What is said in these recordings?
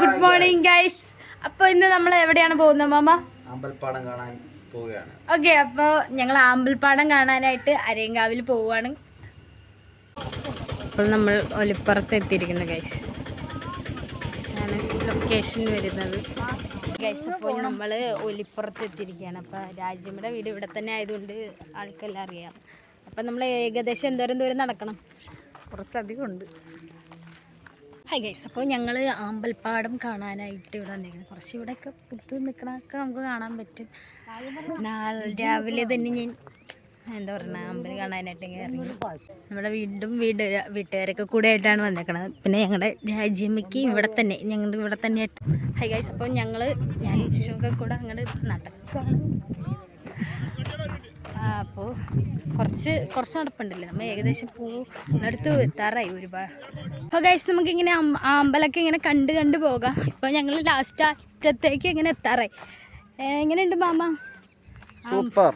Good morning guys അപ്പൊ ഇന്ന് നമ്മൾ എവിടെയാണ് പോകുന്നത് മാമ? അമ്പൽപ്പാടം കാണാൻ പോവുകയാണ്. ഓക്കെ അപ്പോൾ ഞങ്ങൾ ആമ്പൽപ്പാടം കാണാനായിട്ട് അരയങ്കാവിൽ പോവുകയാണ്. അപ്പോൾ നമ്മൾ ഒലിപ്പുറത്ത് എത്തിയിരിക്കുന്നു ഗൈസ് ആണ് ലൊക്കേഷൻ വരുന്നത്. ഗൈസ് അപ്പോൾ നമ്മൾ ഒലിപ്പുറത്ത് എത്തിയിരിക്കുകയാണ്. അപ്പോൾ രാജ്യമ്മയുടെ വീട് ഇവിടെ തന്നെ ആയതുകൊണ്ട് ആൾക്കെല്ലാം അറിയാം. അപ്പം നമ്മൾ ഏകദേശം എന്തോരം ദൂരം നടക്കണം? കുറച്ചധികം ഉണ്ട് ഹായ് ഗൈസ് അപ്പോൾ ഞങ്ങൾ ആമ്പൽപ്പാടം കാണാനായിട്ട് ഇവിടെ വന്നിരിക്കുന്നത് കുറച്ച് ഇവിടെയൊക്കെ പുത്ത് നിൽക്കണമൊക്കെ നമുക്ക് കാണാൻ പറ്റും. നാളെ രാവിലെ തന്നെ ഞാൻ എന്താ പറയുക അമ്പൽ കാണാനായിട്ട് ഇങ്ങനെ ഇറങ്ങി. നമ്മുടെ വീണ്ടും വീട് വീട്ടുകാരൊക്കെ കൂടെ ആയിട്ടാണ് വന്നേക്കണത് പിന്നെ ഞങ്ങളുടെ രാജ്യമ്മയ്ക്ക് ഇവിടെ തന്നെ ഞങ്ങളുടെ ഇവിടെ തന്നെ ആയിട്ട്. ഹായ് ഗൈസ് അപ്പോൾ ഞങ്ങൾ ഞാൻ വിഷ്ണുവൊക്കെ കൂടെ അങ്ങോട്ട് നടക്കുകയാണ് അപ്പോൾ കുറച്ച് കുറച്ച് നടപ്പുണ്ടല്ലേ? നമ്മൾ ഏകദേശം പൂ അടുത്ത് എത്താറായി ഒരുപാട്. അപ്പോൾ ഗൈസ് നമുക്കിങ്ങനെ അമ്പലമൊക്കെ ഇങ്ങനെ കണ്ട് കണ്ട് പോകാം. ഇപ്പോൾ ഞങ്ങൾ ലാസ്റ്റ് അറ്റത്തേക്ക് ഇങ്ങനെ എത്താറായി. എങ്ങനെയുണ്ട് മാമ? സൂപ്പർ.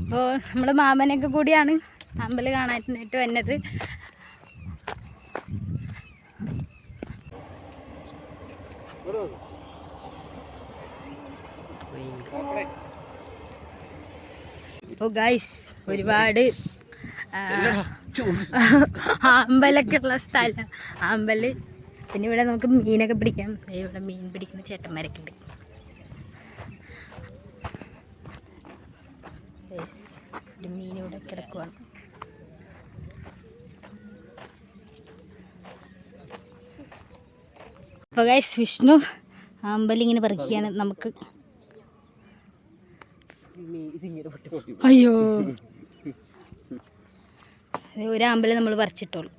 അപ്പോൾ നമ്മൾ മാമനൊക്കെ കൂടിയാണ് അമ്പലം കാണാനായിട്ട് വന്നത്. അപ്പോൾ ഗൈസ് ഒരുപാട് അമ്പലൊക്കെയുള്ള ഉള്ള സ്ഥലം. അമ്പൽ പിന്നെ ഇവിടെ നമുക്ക് മീനൊക്കെ പിടിക്കാം. ഇവിടെ മീൻ പിടിക്കുന്ന ചേട്ടന്മാരൊക്കെ ഉണ്ട്. ഒരു മീൻ ഇവിടെ കിടക്കുവാണ്. അപ്പോൾ ഗൈസ് വിഷ്ണു അമ്പലിങ്ങനെ പറിക്കുകയാണ് നമുക്ക്. അയ്യോ. ദേ ഒരു അമ്പലം നമ്മൾ പറിച്ചിട്ടോളൂ.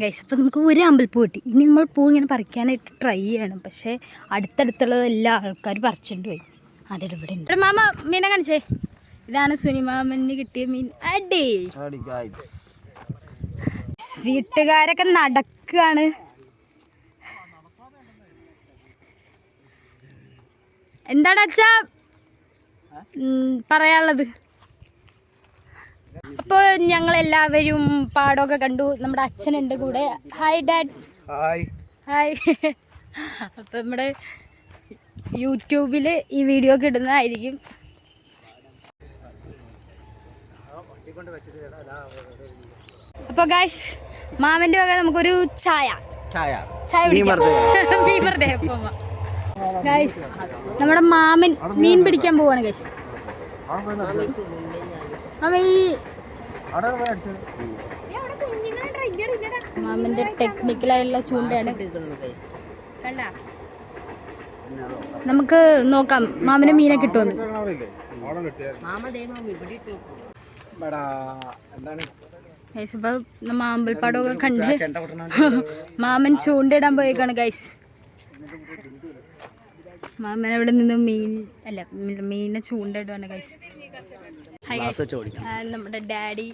ഗൈസ് അപ്പോൾ നമുക്ക് ഒരു അമ്പൽപ്പൂ കിട്ടി. ഇനി നമ്മൾ പൂ ഇങ്ങനെ പറിക്കാനായിട്ട് ട്രൈ ചെയ്യണം. പക്ഷേ അടുത്തടുത്തുള്ളത് എല്ലാ ആൾക്കാരും പറിച്ചിട്ട് പോയി. അതിടെ ഇവിടെ ഉണ്ട്. ഇവിടെ മാമ മീനെ കാണിച്ചേ. ഇതാണ് സുനിമാമന് കിട്ടിയ മീൻ. അടി. വീട്ടുകാരൊക്കെ നടക്കുകയാണ് എന്താണ് അച്ഛാ? പറയാനുള്ളത്? അപ്പോൾ ഞങ്ങൾ എല്ലാവരും പാടമൊക്കെ കണ്ടു. നമ്മുടെ അച്ഛനുണ്ട് കൂടെ. ഹായ് ഡാഡ് ഹായ് ഹായ് അപ്പൊ നമ്മുടെ യൂട്യൂബിൽ ഈ വീഡിയോ ഒക്കെ ഇടുന്നതായിരിക്കും. അപ്പോൾ ഗായ്സ് മാമന്റെ വക നമുക്കൊരു ചായ. ചായ. ചായ കുടിക്കാം. മീൻ ഗായ്സ് നമ്മുടെ മാമൻ മീൻ പിടിക്കാൻ പോവാണ് ഗൈസ് മാമ ഈ മാമന്റെ ടെക്നിക്കലായുള്ള ചൂണ്ടയാണ്. നമുക്ക് നോക്കാം മാമന് മീനെ കിട്ടുമെന്ന് ഗൈസ് ഇപ്പൊ നമ്മ അമ്പൽപ്പാടമൊക്കെ കണ്ട് മാമൻ ചൂണ്ടയിടാൻ പോയേക്കാണ് ഗൈസ് മാമൻ അവിടെ നിന്ന് മീൻ അല്ല മീനെ ചൂണ്ടയിടുവാണ് ഗൈസ് ഹായ് ഗൈസ് നമ്മുടെ ഡാഡി.